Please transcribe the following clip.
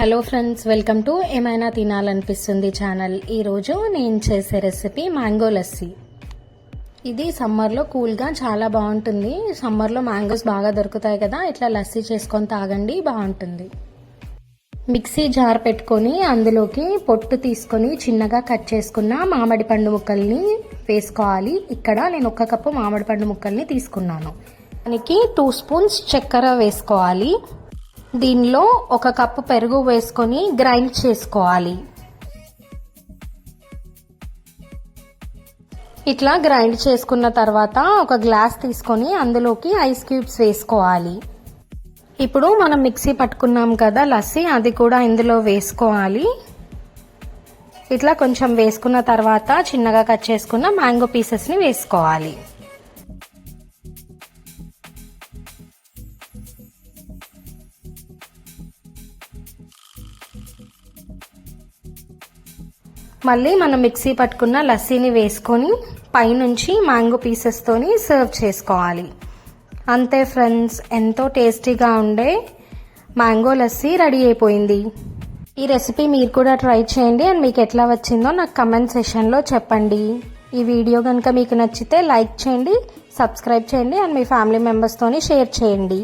Hello friends welcome to ఏమైనా తినాలనిపిస్తుంది channel ఈరోజు నేను చేసే రెసిపీ మ్యాంగో లస్సీ ఇది సమ్మర్లో కూల్గా చాలా బాగుంటుంది. సమ్మర్లో మ్యాంగోస్ బాగా దొరుకుతాయి కదా ఇట్లా లస్సీ చేసుకొని తాగండి బాగుంటుంది. మిక్సీ జార్ పెట్టుకొని అందులోకి పొట్టు తీసుకొని చిన్నగా కట్ చేసుకున్న మామిడి పండు ముక్కల్ని వేసుకోవాలి. ఇక్కడ నేను ఒక కప్పు మామిడి పండు ముక్కల్ని తీసుకున్నాను. దానికి టూ స్పూన్స్ చక్కెర వేసుకోవాలి. దీనిలో ఒక కప్పు పెరుగు వేసుకొని గ్రైండ్ చేసుకోవాలి. ఇట్లా గ్రైండ్ చేసుకున్న తర్వాత ఒక గ్లాస్ తీసుకొని అందులోకి ఐస్ క్యూబ్స్ వేసుకోవాలి. ఇప్పుడు మనం మిక్సీ పట్టుకున్నాం కదా లస్సీ అది కూడా ఇందులో వేసుకోవాలి. ఇట్లా కొంచెం వేసుకున్న తర్వాత చిన్నగా కట్ చేసుకున్న మ్యాంగో పీసెస్ని వేసుకోవాలి. మళ్ళీ మనం మిక్సీ పట్టుకున్న లస్సీని వేసుకొని పైనుంచి మ్యాంగో పీసెస్తోని సర్వ్ చేసుకోవాలి. అంతే ఫ్రెండ్స్ ఎంతో టేస్టీగా ఉండే మ్యాంగో లస్సీ రెడీ అయిపోయింది. ఈ రెసిపీ మీరు కూడా ట్రై చేయండి అండ్ మీకు ఎట్లా వచ్చిందో నాకు కమెంట్ సెషన్లో చెప్పండి. ఈ వీడియో కనుక మీకు నచ్చితే లైక్ చేయండి సబ్స్క్రైబ్ చేయండి అండ్ మీ ఫ్యామిలీ మెంబర్స్తోని షేర్ చేయండి.